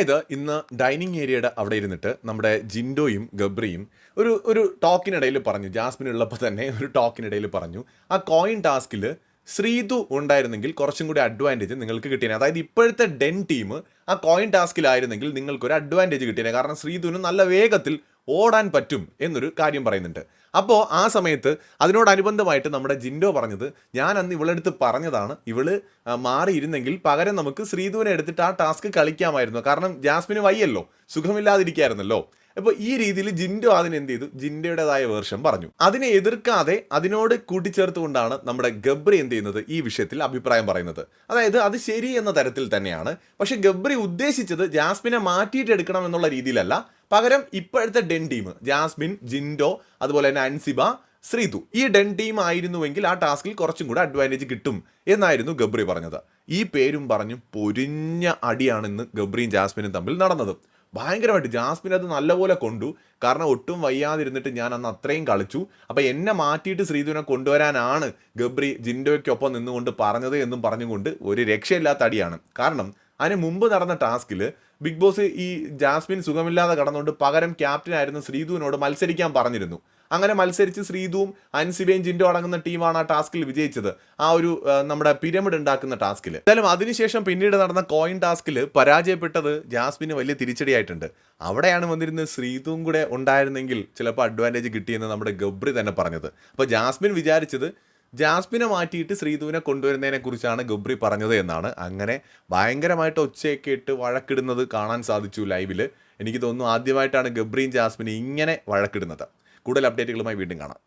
ഇത് ഇന്ന് ഡൈനിങ് ഏരിയയുടെ അവിടെ ഇരുന്നിട്ട് നമ്മുടെ ജിൻഡോയും ഗബ്രിയും ഒരു ഒരു ടോക്കിനിടയിൽ പറഞ്ഞു. ജാസ്മിൻ ഉള്ളപ്പോൾ തന്നെ ഒരു ടോക്കിനിടയിൽ പറഞ്ഞു. ആ കോയിൻ ടാസ്കിൽ ശ്രീതു ഉണ്ടായിരുന്നെങ്കിൽ കുറച്ചും കൂടി അഡ്വാന്റേജ് നിങ്ങൾക്ക് കിട്ടിയേനെ. അതായത് ഇപ്പോഴത്തെ ഡെൻ ടീം ആ കോയിൻ ടാസ്കിലായിരുന്നെങ്കിൽ നിങ്ങൾക്കൊരു അഡ്വാന്റേജ് കിട്ടിയേനെ. കാരണം ശ്രീതുവിന് നല്ല വേഗത്തിൽ ഓടാൻ പറ്റും എന്നൊരു കാര്യം പറയുന്നുണ്ട്. അപ്പോൾ ആ സമയത്ത് അതിനോടനുബന്ധമായിട്ട് നമ്മുടെ ജിൻഡോ പറഞ്ഞത് ഞാൻ അന്ന് ഇവളെടുത്ത് പറഞ്ഞതാണ്. ഇവൾ മാറിയിരുന്നെങ്കിൽ പകരം നമുക്ക് ശ്രീധുവിനെ എടുത്തിട്ട് ആ ടാസ്ക് കളിക്കാമായിരുന്നു. കാരണം ജാസ്മിന് വയ്യല്ലോ. സുഖമില്ലാതിരിക്കായിരുന്നല്ലോ. അപ്പോൾ ഈ രീതിയിൽ ജിൻഡോ അതിന് എന്ത് ചെയ്തു? ജിൻഡോയുടേതായ വേർഷൻ പറഞ്ഞു. അതിനെ എതിർക്കാതെ അതിനോട് കൂട്ടിച്ചേർത്തുകൊണ്ടാണ് നമ്മുടെ ഗബ്രി എന്ത് ചെയ്യുന്നത്? ഈ വിഷയത്തിൽ അഭിപ്രായം പറയുന്നത്. അതായത് അത് ശരി എന്ന തരത്തിൽ തന്നെയാണ്. പക്ഷെ ഗബ്രി ഉദ്ദേശിച്ചത് ജാസ്മിനെ മാറ്റിയിട്ട് എടുക്കണം എന്നുള്ള രീതിയിലല്ല. പകരം ഇപ്പോഴത്തെ ഡെൻ ടീം ജാസ്മിൻ ജിൻഡോ അതുപോലെ തന്നെ അൻസിബ ശ്രീതു ഈ ഡെൻ ടീം ആയിരുന്നുവെങ്കിൽ ആ ടാസ്കിൽ കുറച്ചും കൂടെ അഡ്വാന്റേജ് കിട്ടും എന്നായിരുന്നു ഗബ്രി പറഞ്ഞത്. ഈ പേരും പറഞ്ഞു പൊരിഞ്ഞ അടിയാണ് ഇന്ന് ഗബ്രിയും ജാസ്മിനും തമ്മിൽ നടന്നത്. ഭയങ്കരമായിട്ട് ജാസ്മിൻ അത് നല്ലപോലെ കൊണ്ടു. കാരണം ഒട്ടും വയ്യാതിരുന്നിട്ട് ഞാൻ അന്ന് അത്രയും കളിച്ചു. അപ്പോൾ എന്നെ മാറ്റിയിട്ട് ശ്രീധുവിനെ കൊണ്ടുവരാനാണ് ഗബ്രി ജിൻഡോയ്ക്കൊപ്പം നിന്നുകൊണ്ട് പറഞ്ഞത് എന്നും പറഞ്ഞുകൊണ്ട് ഒരു രക്ഷയില്ലാത്ത അടിയാണ്. കാരണം അതിന് മുമ്പ് നടന്ന ടാസ്കിൽ ബിഗ് ബോസ് ഈ ജാസ്മിൻ സുഖമില്ലാതെ കടന്നുകൊണ്ട് പകരം ക്യാപ്റ്റൻ ആയിരുന്നു ശ്രീധുവിനോട് മത്സരിക്കാൻ പറഞ്ഞിരുന്നു. അങ്ങനെ മത്സരിച്ച് ശ്രീധുവും അൻസിബയും ജിൻഡോ അടങ്ങുന്ന ടീമാണ് ആ ടാസ്കിൽ വിജയിച്ചത്. ആ ഒരു നമ്മുടെ പിരമിഡ് ഉണ്ടാക്കുന്ന ടാസ്കിൽ എന്തായാലും അതിനുശേഷം പിന്നീട് നടന്ന കോയിൻ ടാസ്കിൽ പരാജയപ്പെട്ടത് ജാസ്മിന് വലിയ തിരിച്ചടിയായിട്ടുണ്ട്. അവിടെയാണ് വന്നിരുന്ന ശ്രീധുവും കൂടെ ഉണ്ടായിരുന്നെങ്കിൽ ചിലപ്പോൾ അഡ്വാന്റേജ് കിട്ടിയെന്ന് നമ്മുടെ ഗബ്രി തന്നെ പറഞ്ഞത്. അപ്പോൾ ജാസ്മിൻ വിചാരിച്ചത് ജാസ്മിനെ മാറ്റിയിട്ട് ശ്രീധുവിനെ കൊണ്ടുവരുന്നതിനെ കുറിച്ചാണ് ഗബ്രി പറഞ്ഞത് എന്നാണ്. അങ്ങനെ ഭയങ്കരമായിട്ട് ഒച്ചയൊക്കെ ഇട്ട് വഴക്കിടുന്നത് കാണാൻ സാധിച്ചു ലൈവിൽ എനിക്ക് തോന്നുന്നു ആദ്യമായിട്ടാണ് ഗബ്രിയും ജാസ്മിനും ഇങ്ങനെ വഴക്കിടുന്നത്. കൂടുതൽ അപ്ഡേറ്റുകളുമായി വീണ്ടും കാണാം.